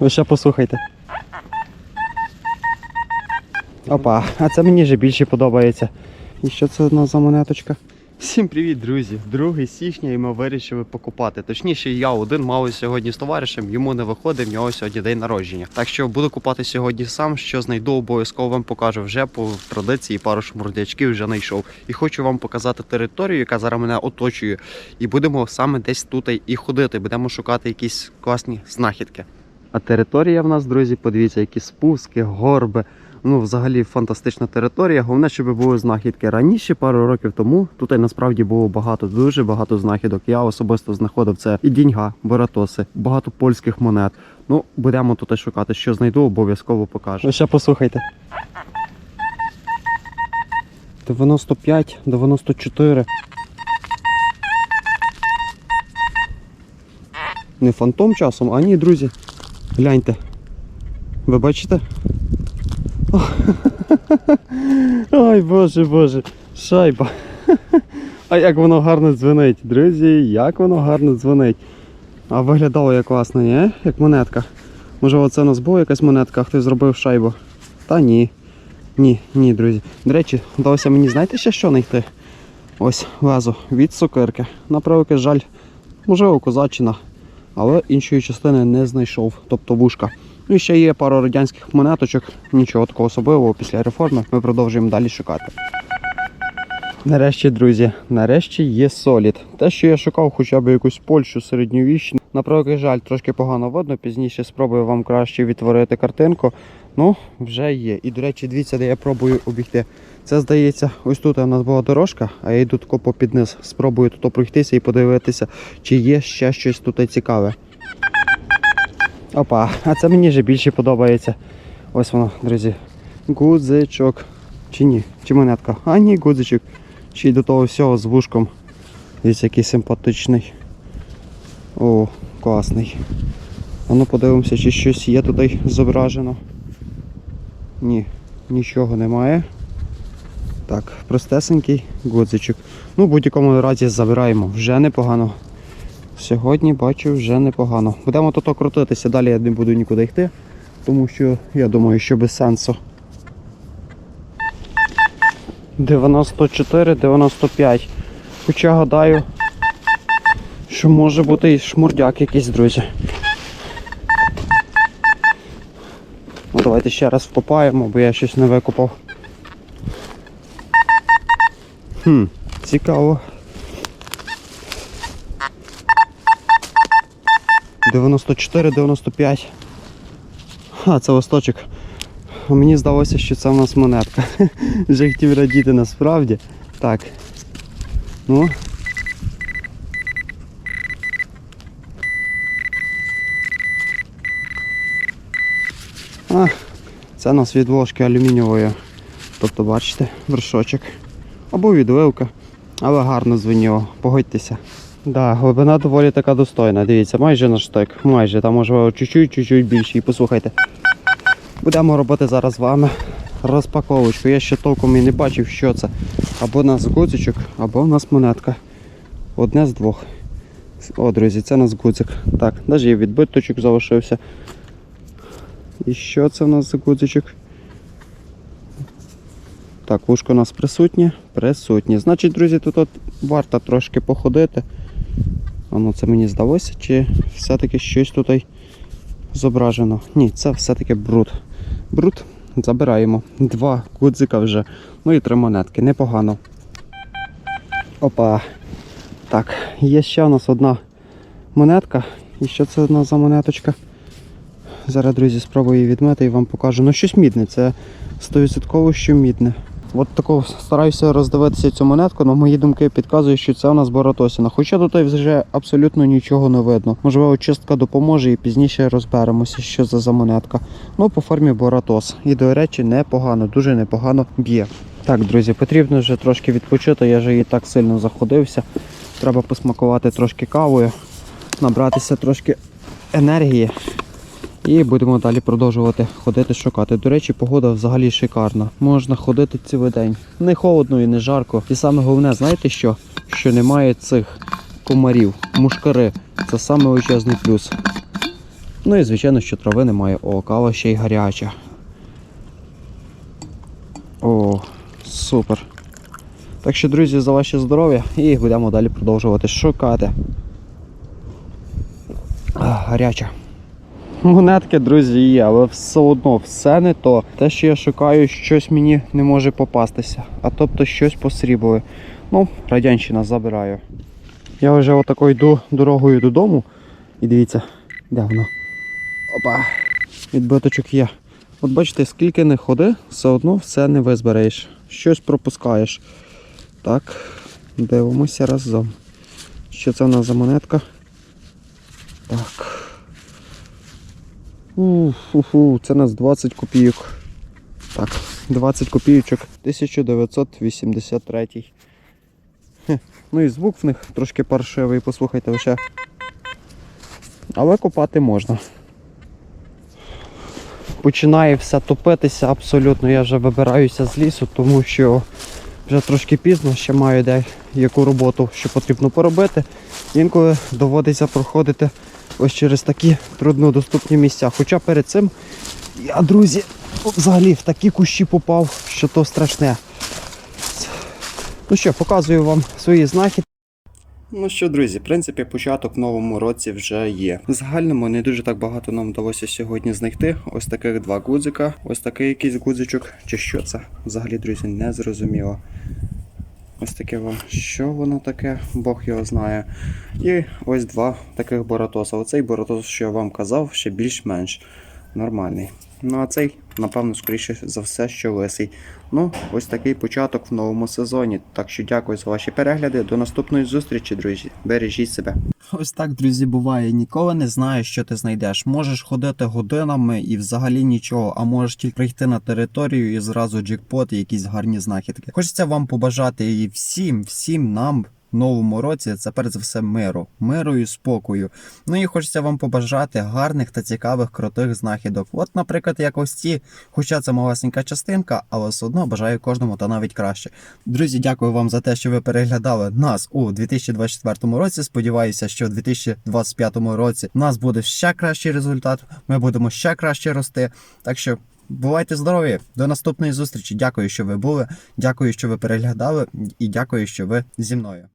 Ви ще послухайте. Опа, а це мені вже більше подобається. І що це одна за монеточка? Всім привіт, друзі! 2 січня і ми вирішили покупати. Точніше, я один мав сьогодні з товаришем, йому не виходить, в нього сьогодні день народження. Так що буду купати сьогодні сам, що знайду, обов'язково вам покажу вже по традиції пару шмурдячків вже знайшов. І хочу вам показати територію, яка зараз мене оточує. І будемо саме десь тут і ходити. Будемо шукати якісь класні знахідки. А територія в нас, друзі, подивіться, які спуски, горби. Ну, взагалі фантастична територія. Головне, щоб були знахідки. Раніше, пару років тому, тут насправді було багато, дуже багато знахідок. Я особисто знаходив це і діньга, боратоси, багато польських монет. Ну, будемо тут шукати. Що знайду, обов'язково покажу. Ви ще послухайте. 95, 94. Не фантом часом, а ні, друзі. Гляньте. Ви бачите? Ой, боже, боже, шайба. А як воно гарно дзвонить, друзі, як воно гарно дзвонить. А виглядало як класно, ні? Як монетка. Може оце у нас була якась монетка, а хтось зробив шайбу. Та ні. Ні, ні, друзі. До речі, вдалося мені, знаєте ще що знайти? Ось вазу від сокирки. На жаль, можливо, козаччина, але іншої частини не знайшов, тобто вушка. Ну і ще є пара радянських монеточок, нічого такого особливого після реформи. Ми продовжуємо далі шукати. Нарешті, друзі, нарешті є солід. Те, що я шукав хоча б якусь Польщу середньовічну. На превеликий жаль, трошки погано видно. Пізніше спробую вам краще відтворити картинку. Ну, вже є. І, до речі, дивіться, де я пробую обійти. Це здається, ось тут у нас була дорожка, а я йду тако під низ. Спробую тут пройтися і подивитися, чи є ще щось тут цікаве. Опа, а це мені вже більше подобається. Ось воно, друзі. Гудзичок. Чи ні? Чи монетка? А ні, гудзичок. Й до того всього з вушком. Дивіться, який симпатичний. О, класний. А ну подивимося, чи щось є тут зображено. Ні, нічого немає. Так, простесенький гудзичок. Ну, в будь-якому разі забираємо. Вже непогано. Сьогодні бачу вже непогано. Будемо тут крутитися, далі я не буду нікуди йти, тому що я думаю, що без сенсу. 94-95. Хоча гадаю, що може бути і шмурдяк якийсь, друзі. Ну, давайте ще раз вкопаємо, бо я щось не викопав. Хм, цікаво. 94-95. А, це листочок. Мені здалося, що це в нас монетка. Вже хотів радіти насправді. Так. Ну. А, це у нас від ложки алюмінієвої. Тобто, бачите, вершочок. Або відливка. Але гарно звеніло, погодьтеся. Да, глибина доволі така достойна. Дивіться, майже на штик. Майже, там можливо чуть-чуть, більше. І послухайте. Будемо робити зараз з вами розпаковочку. Я ще толком і не бачив, що це. Або у нас гудзичок, або у нас монетка. Одне з двох. О, друзі, це у нас гудзик. Так, навіть відбиточок залишився. І що це у нас за гудзичок? Так, вушко у нас присутнє. Присутнє. Значить, друзі, тут от варто трошки походити. А ну це мені здалося, чи все-таки щось тут зображено? Ні, це все-таки бруд. Бруд забираємо. Два гудзика вже. Ну і три монетки. Непогано. Опа. Так, є ще у нас одна монетка. І що це одна за монеточка? Зараз, друзі, спробую її відмити і вам покажу. Ну, щось мідне, це 100% що мідне. От тако стараюся роздивитися цю монетку, але мої думки підказують, що це у нас Боратосіна. Хоча тут вже абсолютно нічого не видно. Можливо, чистка допоможе і пізніше розберемося, що це за монетка. Ну, по формі Боратос. І, до речі, непогано, дуже непогано б'є. Так, друзі, потрібно вже трошки відпочити, я вже і так сильно заходився. Треба посмакувати трошки кавою, набратися трошки енергії. І будемо далі продовжувати ходити шукати. До речі, погода взагалі шикарна. Можна ходити цілий день. Не холодно і не жарко. І саме головне, знаєте що? Що немає цих комарів, мушкари. Це саме величезний плюс. Ну і звичайно, що трави немає. О, кава ще й гаряча. О, супер. Так що, друзі, за ваше здоров'я і будемо далі продовжувати шукати. Гаряча. Монетки, друзі, є, але все одно все не то. Те, що я шукаю, щось мені не може попастися. А тобто щось посріблює. Ну, радянщина забираю. Я вже отако йду дорогою додому. І дивіться, де воно? Опа! Відбиточок є. От бачите, скільки не ходи, все одно все не визбереш. Щось пропускаєш. Так, дивимося разом. Що це в нас за монетка? Так. Уфу, це нас 20 копійок. Так, 20 копійочок 1983. Хе. Ну і звук в них трошки паршивий, послухайте лише. Але копати можна. Починає все топитися абсолютно. Я вже вибираюся з лісу, тому що вже трошки пізно, ще маю де яку роботу, що потрібно поробити. Інколи доводиться проходити ось через такі труднодоступні місця. Хоча перед цим я, друзі, взагалі в такі кущі попав, що то страшне. Ну що, показую вам свої знахідки. Ну що, друзі, в принципі, початок в новому році вже є. В загальному не дуже так багато нам вдалося сьогодні знайти. Ось таких два гудзика, ось такий якийсь гудзичок, чи що це? Взагалі, друзі, не зрозуміло. Ось таке во. Що воно таке, Бог його знає. І ось два таких боротоса. Оцей боротос, що я вам казав, ще більш-менш нормальний. Ну а цей, напевно, скоріше за все, що лисий. Ну, ось такий початок в новому сезоні. Так що дякую за ваші перегляди. До наступної зустрічі, друзі. Бережіть себе. Ось так, друзі, буває. Ніколи не знаєш, що ти знайдеш. Можеш ходити годинами і взагалі нічого, а можеш тільки прийти на територію і зразу джекпот і якісь гарні знахідки. Хочеться вам побажати і всім, всім нам. Новому році це перш за все миру, миру і спокою. Ну і хочеться вам побажати гарних та цікавих крутих знахідок. От, наприклад, як ось ці, хоча це малесенька частинка, але все одно бажаю кожному та навіть краще. Друзі, дякую вам за те, що ви переглядали нас у 2024 році. Сподіваюся, що в 2025 році у нас буде ще кращий результат. Ми будемо ще краще рости. Так що. Бувайте здорові! До наступної зустрічі. Дякую, що ви були. Дякую, що ви переглядали, і дякую, що ви зі мною.